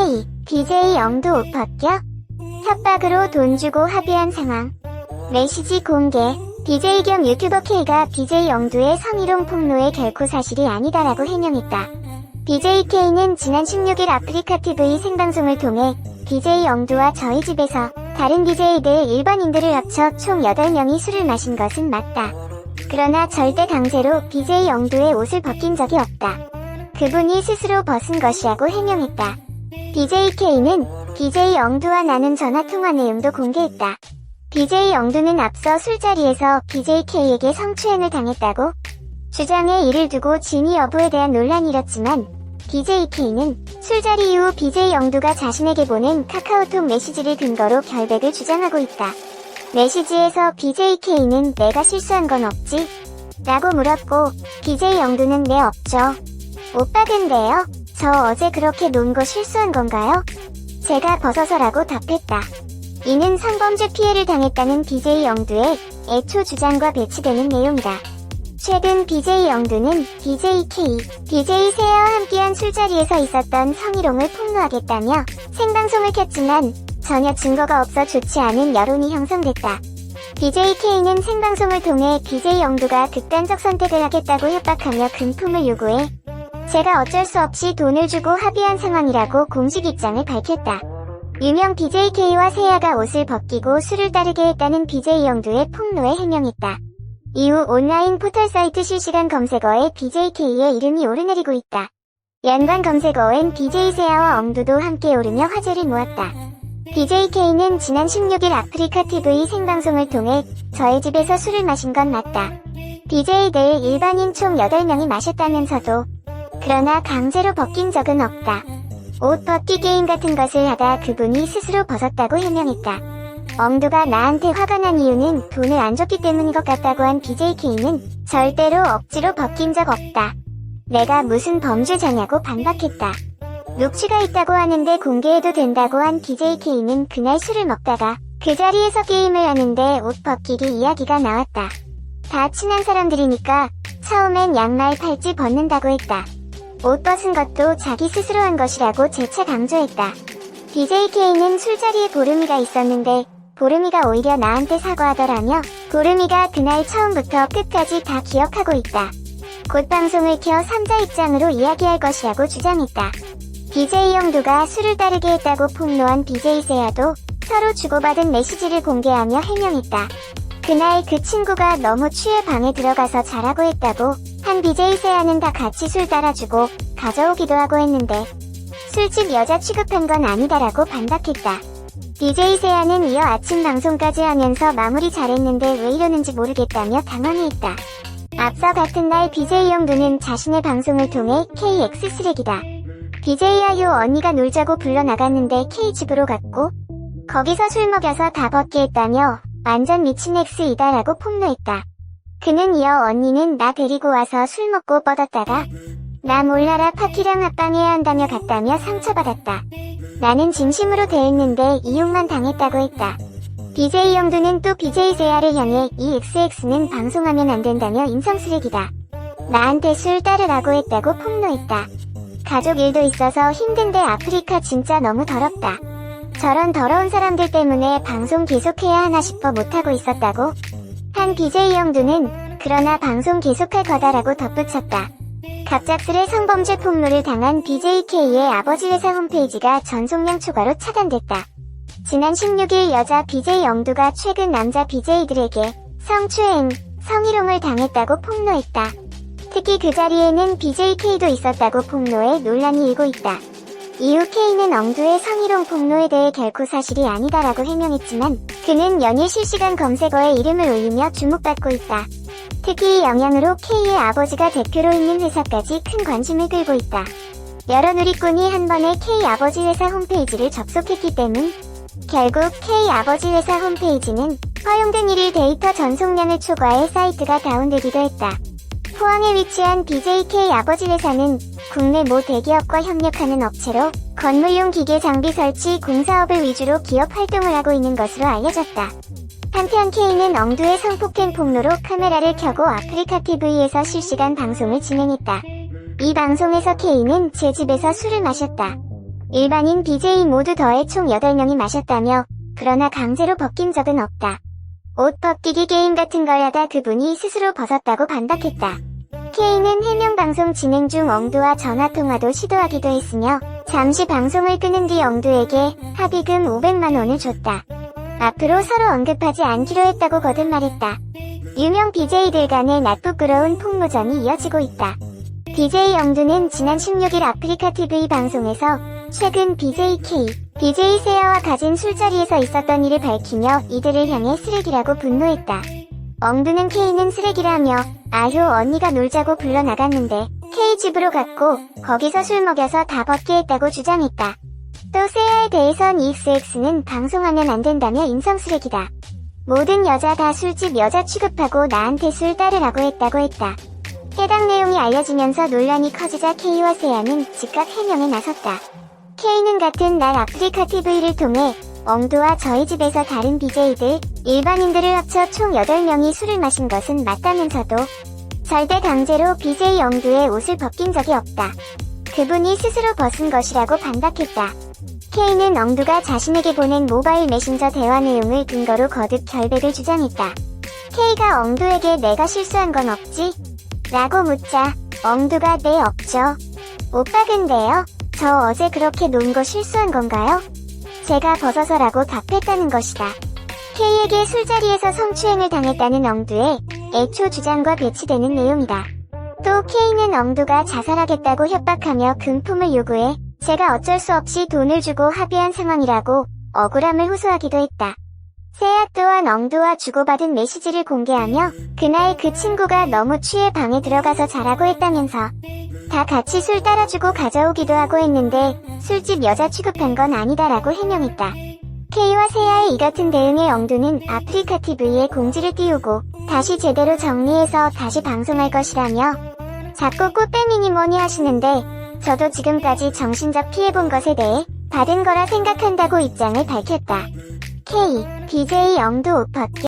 K, BJ 영도 옷 벗겨? 협박으로 돈 주고 합의한 상황. 메시지 공개. BJ 겸 유튜버 K가 BJ 영도의 성희롱 폭로에 결코 사실이 아니다라고 해명했다. BJ K는 지난 16일 아프리카 TV 생방송을 통해 BJ 영도와 저희 집에서 다른 BJ들 일반인들을 합쳐 총 8명이 술을 마신 것은 맞다. 그러나 절대 강제로 BJ 영도의 옷을 벗긴 적이 없다. 그분이 스스로 벗은 것이라고 해명했다. BJ K는 BJ 영두와 나눈 전화 통화 내용도 공개했다. BJ 영두는 앞서 술자리에서 BJ K에게 성추행을 당했다고 주장해 이를 두고 진위 여부에 대한 논란이 일었지만 BJ K는 술자리 이후 BJ 영두가 자신에게 보낸 카카오톡 메시지를 근거로 결백을 주장하고 있다. 메시지에서 BJ K는 내가 실수한 건 없지? 라고 물었고 BJ 영두는 네 없죠. 오빠 근데요? 저 어제 그렇게 논 거 실수한 건가요? 제가 벗어서라고 답했다. 이는 성범죄 피해를 당했다는 BJ 영두의 애초 주장과 배치되는 내용이다. 최근 BJ 영두는 BJ K, BJ 세아와 함께한 술자리에서 있었던 성희롱을 폭로하겠다며 생방송을 켰지만 전혀 증거가 없어 좋지 않은 여론이 형성됐다. BJ K는 생방송을 통해 BJ 영두가 극단적 선택을 하겠다고 협박하며 금품을 요구해 제가 어쩔 수 없이 돈을 주고 합의한 상황이라고 공식 입장을 밝혔다. 유명 BJK와 세아가 옷을 벗기고 술을 따르게 했다는 BJ 영두의 폭로에 해명했다. 이후 온라인 포털 사이트 실시간 검색어에 BJK의 이름이 오르내리고 있다. 연관 검색어엔 BJ 세아와 엄두도 함께 오르며 화제를 모았다. BJK는 지난 16일 아프리카 TV 생방송을 통해 저의 집에서 술을 마신 건 맞다. BJ들 일반인 총 8명이 마셨다면서도 그러나 강제로 벗긴 적은 없다. 옷 벗기 게임 같은 것을 하다 그분이 스스로 벗었다고 해명했다. 엄두가 나한테 화가 난 이유는 돈을 안 줬기 때문인 것 같다고 한 BJK는 절대로 억지로 벗긴 적 없다. 내가 무슨 범죄자냐고 반박했다. 녹취가 있다고 하는데 공개해도 된다고 한 BJK는 그날 술을 먹다가 그 자리에서 게임을 하는데 옷 벗기기 이야기가 나왔다. 다 친한 사람들이니까 처음엔 양말 팔찌 벗는다고 했다. 옷 벗은 것도 자기 스스로 한 것이라고 재차 강조했다. BJK는 술자리에 보름이가 있었는데 보름이가 오히려 나한테 사과하더라며 보름이가 그날 처음부터 끝까지 다 기억하고 있다. 곧 방송을 켜 3자 입장으로 이야기할 것이라고 주장했다. BJ 영두가 술을 따르게 했다고 폭로한 BJ 세아도 서로 주고받은 메시지를 공개하며 해명했다. 그날 그 친구가 너무 취해 방에 들어가서 자라고 했다고 한 BJ 세아는 다 같이 술 따라주고 가져오기도 하고 했는데 술집 여자 취급한 건 아니다라고 반박했다. BJ 세아는 이어 아침 방송까지 하면서 마무리 잘했는데 왜 이러는지 모르겠다며 당황해했다. 앞서 같은 날 BJ 영두는 자신의 방송을 통해 KX 쓰레기다. BJIU 언니가 놀자고 불러나갔는데 K 집으로 갔고 거기서 술 먹여서 다 벗게 했다며 완전 미친 X이다라고 폭로했다. 그는 이어 언니는 나 데리고 와서 술 먹고 뻗었다가 나 몰라라 파키랑 합방해야 한다며 갔다며 상처받았다. 나는 진심으로 대했는데 이용만 당했다고 했다. BJ 영두는 또 BJ 세아를 향해 이 XX는 방송하면 안 된다며 인성 쓰레기다. 나한테 술 따르라고 했다고 폭로했다. 가족 일도 있어서 힘든데 아프리카 진짜 너무 더럽다. 저런 더러운 사람들 때문에 방송 계속해야 하나 싶어 못하고 있었다고? 한 BJ 영두는 그러나 방송 계속할 거다라고 덧붙였다. 갑작스레 성범죄 폭로를 당한 BJK의 아버지 회사 홈페이지가 전속량 초과로 차단됐다. 지난 16일 여자 BJ 영두가 최근 남자 BJ들에게 성추행, 성희롱을 당했다고 폭로했다. 특히 그 자리에는 BJK도 있었다고 폭로해 논란이 일고 있다. 이후 K는 엉두의 성희롱 폭로에 대해 결코 사실이 아니다라고 해명했지만 그는 연일 실시간 검색어에 이름을 올리며 주목받고 있다. 특히 이 영향으로 K의 아버지가 대표로 있는 회사까지 큰 관심을 끌고 있다. 여러 누리꾼이 한 번에 K 아버지 회사 홈페이지를 접속했기 때문 결국 K 아버지 회사 홈페이지는 허용된 1일 데이터 전송량을 초과해 사이트가 다운되기도 했다. 포항에 위치한 BJK 아버지 회사는 국내 모 대기업과 협력하는 업체로 건물용 기계 장비 설치 공사업을 위주로 기업 활동을 하고 있는 것으로 알려졌다. 한편 K는 엉두의 성폭행 폭로로 카메라를 켜고 아프리카 TV에서 실시간 방송을 진행했다. 이 방송에서 K는 제 집에서 술을 마셨다. 일반인 BJ 모두 더해 총 8명이 마셨다며 그러나 강제로 벗긴 적은 없다. 옷 벗기기 게임 같은 걸 하다 그분이 스스로 벗었다고 반박했다. K는 해명 방송 진행 중 엉두와 전화통화도 시도하기도 했으며 잠시 방송을 끄는 뒤 엉두에게 합의금 500만 원을 줬다. 앞으로 서로 언급하지 않기로 했다고 거듭말했다. 유명 BJ들 간의 낯부끄러운 폭로전이 이어지고 있다. BJ 영두는 지난 16일 아프리카 TV 방송에서 최근 BJK, BJ 세아와 가진 술자리에서 있었던 일을 밝히며 이들을 향해 쓰레기라고 분노했다. 엉두는 K는 쓰레기라며 아효 언니가 놀자고 불러나갔는데 K 집으로 갔고 거기서 술 먹여서 다 벗게 했다고 주장했다. 또 세아에 대해선 EXX는 방송하면 안 된다며 인성 쓰레기다. 모든 여자 다 술집 여자 취급하고 나한테 술 따르라고 했다고 했다. 해당 내용이 알려지면서 논란이 커지자 K와 세아는 즉각 해명에 나섰다. K는 같은 날 아프리카 TV를 통해 엉두와 저희 집에서 다른 BJ들, 일반인들을 합쳐 총 8명이 술을 마신 것은 맞다면서도 절대 강제로 BJ 엉두의 옷을 벗긴 적이 없다. 그분이 스스로 벗은 것이라고 반박했다. K는 엉두가 자신에게 보낸 모바일 메신저 대화 내용을 근거로 거듭 결백을 주장했다. K가 엉두에게 내가 실수한 건 없지? 라고 묻자 엉두가 네 없죠. 오빠 근데요? 저 어제 그렇게 논 거 실수한 건가요? 제가 벗어서라고 답했다는 것이다. K에게 술자리에서 성추행을 당했다는 엉두의 애초 주장과 배치되는 내용이다. 또 K는 엉두가 자살하겠다고 협박하며 금품을 요구해 제가 어쩔 수 없이 돈을 주고 합의한 상황이라고 억울함을 호소하기도 했다. 세아 또한 엉두와 주고받은 메시지를 공개하며 그날 그 친구가 너무 취해 방에 들어가서 자라고 했다면서 다 같이 술 따라주고 가져오기도 하고 했는데 술집 여자 취급한 건 아니다라고 해명했다. K와 세아의 이 같은 대응에 엉두는 아프리카 TV에 공지를 띄우고 다시 제대로 정리해서 다시 방송할 것이라며 자꾸 꽃뱀이니 뭐니 하시는데 저도 지금까지 정신적 피해 본 것에 대해 받은 거라 생각한다고 입장을 밝혔다. K, BJ 영두 옷 벗겨